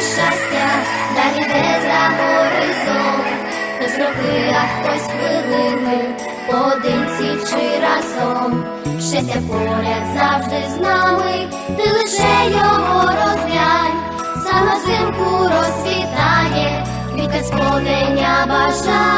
щастя, далі йде за горизонт, хтось роки, а хтось хвилини, поодинці чи разом. Щастя поряд завжди з нами, ти лише його розглянь, саме взимку розцвітає, квіти сповнення бажань.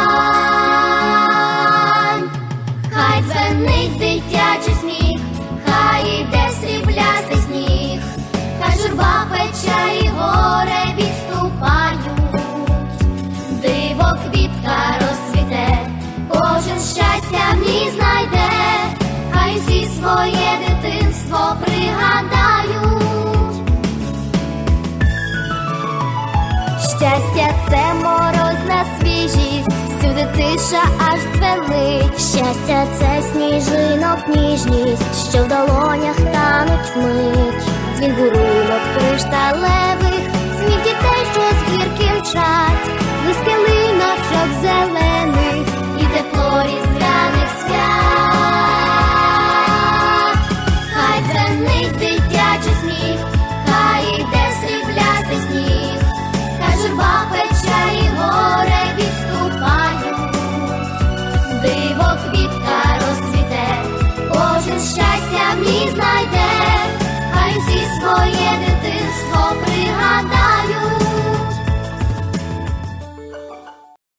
Щастя це морозна свіжість, всюди тиша аж дзвенить. Щастя це сніжинок ніжність, що в долонях тануть мить. Бурунок квітка розцвіте, кожен щастя в ній знайде,